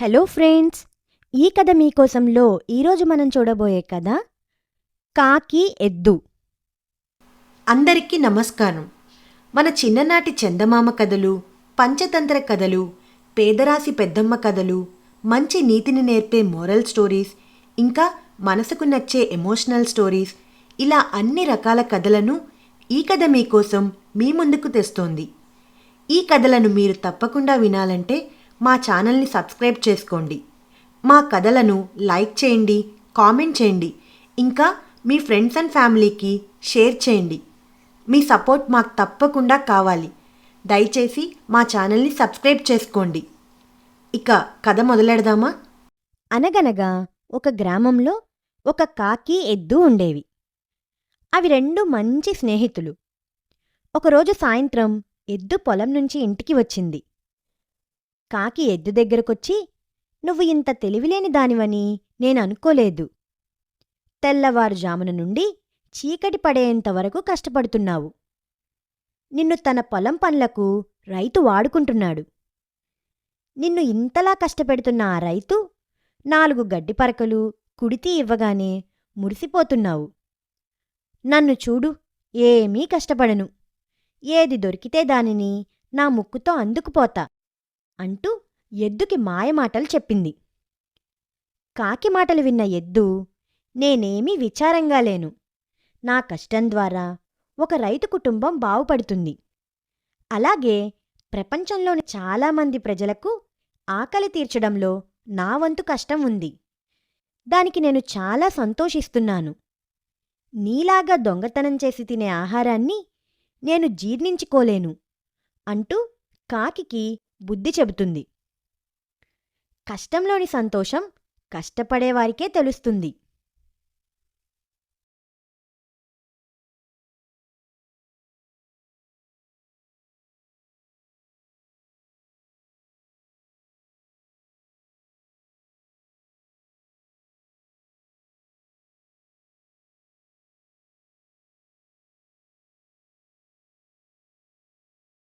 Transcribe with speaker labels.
Speaker 1: Hello friends ఈ కథ మీకోసంలో ఈరోజు మనం చూడబోయే కథ కాకి ఎద్దు.
Speaker 2: అందరికీ నమస్కారం. మన చిన్ననాటి చందమామ కథలు పంచతంత్ర కథలు పేదరాశి పెద్దమ్మ కథలు మంచి నీతిని నేర్పే మోరల్ స్టోరీస్ ఇంకా మనసుకు నచ్చే ఎమోషనల్ స్టోరీస్ ఇలా అన్ని రకాల కథలను ఈ కథ మీకోసం మీ ముందుకు తెస్తోంది. ఈ కథలను మీరు తప్పకుండా వినాలంటే మా ఛానల్ని సబ్స్క్రైబ్ చేసుకోండి. మా కథలను లైక్ చేయండి కామెంట్ చేయండి. ఇంకా మీ ఫ్రెండ్స్ అండ్ ఫ్యామిలీకి షేర్ చేయండి. మీ సపోర్ట్ మాకు తప్పకుండా కావాలి. దయచేసి మా ఛానల్ని సబ్స్క్రైబ్ చేసుకోండి. ఇక కథ మొదలెడదామా?
Speaker 1: అనగనగా ఒక గ్రామంలో ఒక కాకి ఎద్దు ఉండేవి. అవి రెండు మంచి స్నేహితులు. ఒకరోజు సాయంత్రం ఎద్దు పొలం నుంచి ఇంటికి వచ్చింది. కాకి ఎద్దు దగ్గరకొచ్చి నువ్వు ఇంత తెలివిలేని దానివని నేను అనుకోలేదు. తెల్లవారుజామున నుండి చీకటి పడేంత వరకు కష్టపడుతున్నావు. నిన్ను తన పొలం పనులకు రైతు వాడుకుంటున్నాడు. నిన్ను ఇంతలా కష్టపెడుతున్న ఆ రైతు నాలుగు గడ్డి పరకలు కుడితి ఇవ్వగానే మురిసిపోతున్నావు. నన్ను చూడు ఏమీ కష్టపడను. ఏది దొరికితే దానిని నా ముక్కుతో అందుకుపోతా అంటూ ఎద్దుకి మాయమాటలు చెప్పింది. కాకి మాటలు విన్న ఎద్దు నేనేమీ విచారంగా లేను. నా కష్టం ద్వారా ఒక రైతు కుటుంబం బాగుపడుతుంది. అలాగే ప్రపంచంలోని చాలామంది ప్రజలకు ఆకలి తీర్చడంలో నా వంతు కష్టం ఉంది. దానికి నేను చాలా సంతోషిస్తున్నాను. నీలాగా దొంగతనం చేసి తినే ఆహారాన్ని నేను జీర్ణించుకోలేను అంటూ కాకికి బుద్ధి చెబుతుంది. కష్టంలోని సంతోషం కష్టపడేవారికే తెలుస్తుంది.